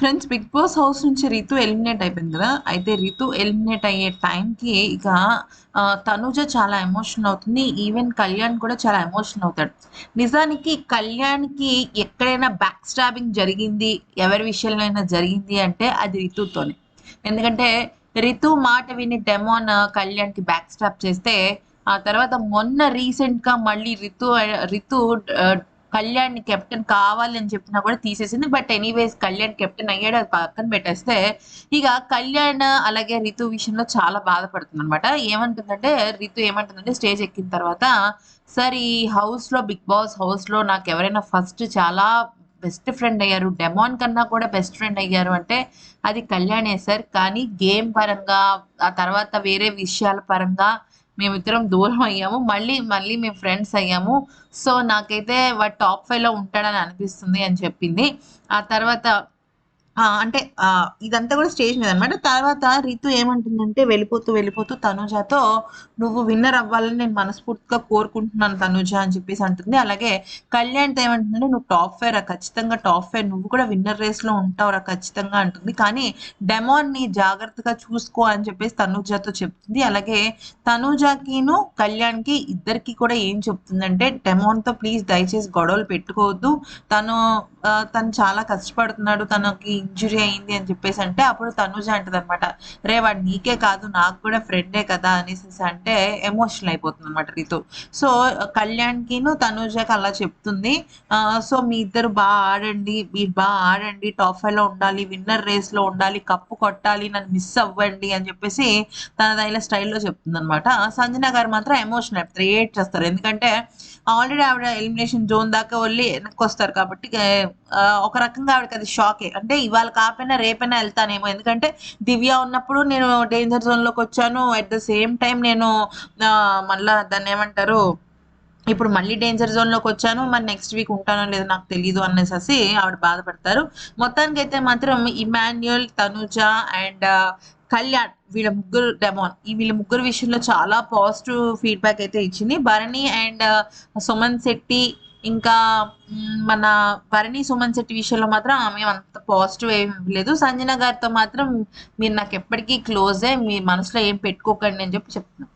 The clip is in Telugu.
ఫ్రెండ్స్ బిగ్ బాస్ హౌస్ నుంచి రితు ఎలిమినేట్ అయిపోయింది కదా? అయితే రితు ఎలిమినేట్ అయ్యే టైంకి ఇక ఆ, తనుజ చాలా ఎమోషన్ అవుతుంది. ఈవెన్ కళ్యాణ్ కూడా చాలా ఎమోషన్ అవుతాడు. నిజానికి కళ్యాణ్కి ఎక్కడైనా బ్యాక్ స్టాబింగ్ జరిగింది ఎవరి విషయంలో అయినా జరిగింది అంటే అది రితుతోనే. ఎందుకంటే రితు మాట విని డెమోన్ కళ్యాణ్కి బ్యాక్ స్టాప్ చేస్తే ఆ తర్వాత మొన్న రీసెంట్గా మళ్ళీ రితు రితు కళ్యాణ్ కెప్టెన్ కావాలని చెప్పినా కూడా తీసేసింది. బట్ ఎనీవేస్ కళ్యాణ్ కెప్టెన్ అయ్యాడు. అది పక్కన పెట్టేస్తే ఇక కళ్యాణ్ అలాగే రితు విషయంలో చాలా బాధపడుతుంది అనమాట ఏమంటుందంటే రితు ఏమంటుందంటే స్టేజ్ ఎక్కిన తర్వాత సార్ ఈ హౌస్లో బిగ్ బాస్ హౌస్లో నాకు ఎవరైనా ఫస్ట్ చాలా బెస్ట్ ఫ్రెండ్ అయ్యారు. డెమాన్ కన్నా కూడా బెస్ట్ ఫ్రెండ్ అయ్యారు అంటే అది కళ్యాణే సార్. కానీ గేమ్ పరంగా ఆ తర్వాత వేరే విషయాల పరంగా మేమిద్దరం దూరం అయ్యాము. మళ్ళీ మళ్ళీ మేము ఫ్రెండ్స్ అయ్యాము. సో నాకైతే వాడు టాప్ ఫైవ్లో ఉంటాడని అనిపిస్తుంది అని చెప్పింది. ఆ తర్వాత అంటే ఆ, ఇదంతా కూడా స్టేజ్ మీద అనమాట. తర్వాత రితు ఏమంటుందంటే వెళ్ళిపోతూ వెళ్ళిపోతూ తనుజాతో నువ్వు విన్నర్ అవ్వాలని నేను మనస్ఫూర్తిగా కోరుకుంటున్నాను తనుజ అని చెప్పేసి అంటుంది. అలాగే కళ్యాణ్తో ఏమంటుందంటే నువ్వు టాప్ ఫైవ్ రా ఖచ్చితంగా టాప్ ఫైవ్ నువ్వు కూడా విన్నర్ రేస్లో ఉంటావురా ఖచ్చితంగా అంటుంది. కానీ డెమాన్ని జాగ్రత్తగా చూసుకో అని చెప్పేసి తనుజాతో చెప్తుంది. అలాగే తనుజాకిను కళ్యాణ్కి ఇద్దరికి కూడా ఏం చెప్తుందంటే డెమాన్తో ప్లీజ్ దయచేసి గొడవలు పెట్టుకోవద్దు. తను ఆ, తను చాలా కష్టపడుతున్నాడు. తనకి ఇంజురీ అయింది అని చెప్పేసి అంటే అప్పుడు తనుజ అంటది అనమాట రే వాడు నీకే కాదు నాకు కూడా ఫ్రెండే కదా అనేసి అంటే ఎమోషనల్ అయిపోతుంది అనమాట రీతు. సో కళ్యాణ్కిను తనుజకి అలా చెప్తుంది. సో మీ ఇద్దరు బాగా ఆడండి మీరు బాగా ఆడండి టాప్ ఫైవ్లో ఉండాలి విన్నర్ రేస్లో ఉండాలి కప్పు కొట్టాలి నన్ను మిస్ అవ్వండి అని చెప్పేసి తన దైల స్టైల్లో చెప్తుంది అనమాట సంజన గారు మాత్రం ఎమోషన్ అయిపోతారు ఏడ్ చేస్తారు. ఎందుకంటే ఆల్రెడీ ఆవిడ ఎలిమినేషన్ జోన్ దాకా వెళ్ళి వెనక్కి వస్తారు కాబట్టి ఒక రకంగా ఆవిడకి అది షాకే అంటే ఇవాళ కాకపోయినా రేపైనా వెళ్తానేమో. ఎందుకంటే దివ్య ఉన్నప్పుడు నేను డేంజర్ జోన్లోకి వచ్చాను. అట్ ద సేమ్ టైం నేను మళ్ళీ మళ్ళా దాన్ని ఏమంటారు ఇప్పుడు మళ్ళీ డేంజర్ జోన్లోకి వచ్చాను. మరి నెక్స్ట్ వీక్ ఉంటానో లేదో నాకు తెలియదు అనేసి ఆవిడ బాధపడతారు. మొత్తానికి అయితే మాత్రం ఇమాన్యుయల్ తనుజ అండ్ కళ్యాణ్ వీళ్ళ ముగ్గురు డెమాన్ ఈ వీళ్ళ ముగ్గురు విషయంలో చాలా పాజిటివ్ ఫీడ్బ్యాక్ అయితే ఇచ్చింది. భరణి అండ్ సుమన్ శెట్టి ఇంకా మన భరణి సుమన్ శెట్టి విషయంలో మాత్రం ఆమె అంత పాజిటివ్ ఏమి లేదు. సంజన గారితో మాత్రం మీరు నాకు ఎప్పటికీ క్లోజే మీ మనసులో ఏం పెట్టుకోకండి అని చెప్పి చెప్తున్నాను